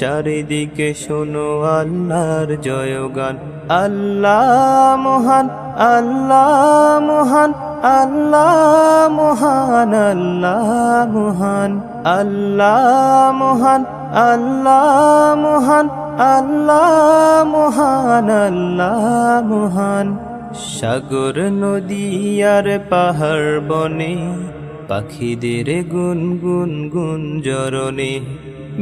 চারিদিকে শোনো আল্লাহর জয়গান। আল্লাহ মহান আল্লাহ মহান আল্লাহ মহান আল্লাহ মহান আল্লাহ মহান আল্লাহ মহান আল্লাহ মহান আল্লাহ মহান। সাগর, নদী আর পাহাড় বনে, পাখিদের গুন গুন গুন জরনে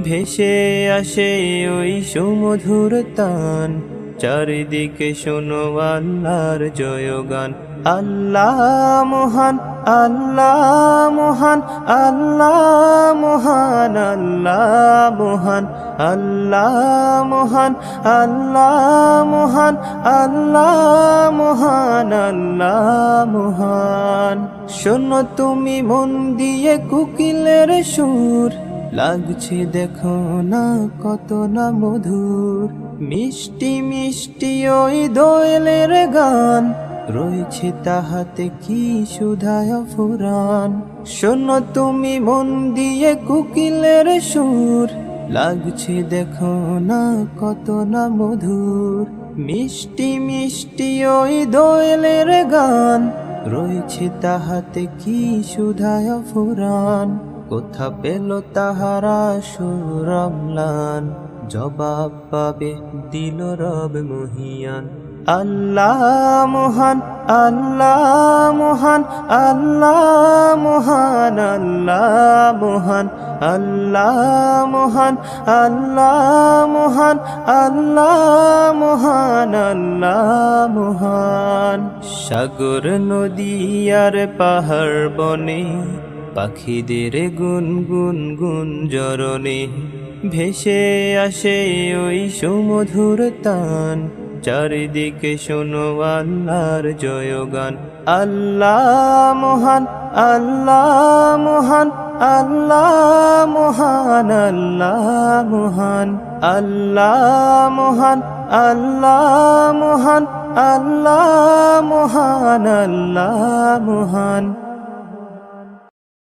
ভেসে আসে ওই সুমধুর তান। চারিদিকে শোনো আল্লাহর জয়গান। আল্লাহ মহান আল্লাহ মহান আল্লাহ মহান আল্লাহ মহান আল্লাহ মহান আল্লাহ মহান আল্লাহ মহান আল্লাহ মহান। শোনো তুমি মন দিয়ে কুকিলের সুর। লাগছে দেখো না কত না মধুর। মিষ্টি মিষ্টি ওই দোয়েলের গান। রয়েছে তাহাতে কি সুধায় ফুরান। শোনো তুমি মন দিয়ে কুকিলের সুর। লাগছে দেখো না কত না মধুর। মিষ্টি মিষ্টি ওই দোয়েলের গান। রয়েছে তাহাতে কি সুধায় ফুরান। কোথা পেল তাহারা সুরমলান? জবাব পাবে দিল রব মহিয়ান। আল্লাহ মহান আল্লাহ মহান আল্লাহ মহান আল্লাহ মহান আল্লাহ মহান আল্লাহ মহান আল্লাহ মহান আল্লাহ মহান। সাগর নদী আর পাহাড় বনে পাখিদের গুন গুন গুন জরনে ভেসে আসে ওই সুমধুর তান। চারিদিকে শোনো আল্লাহর জয়গান। আল্লাহ মহান আল্লাহ মহান আল্লাহ মহান আল্লাহ মহান আল্লাহ মহান আল্লাহ মহান আল্লাহ মহান আল্লাহ মহান।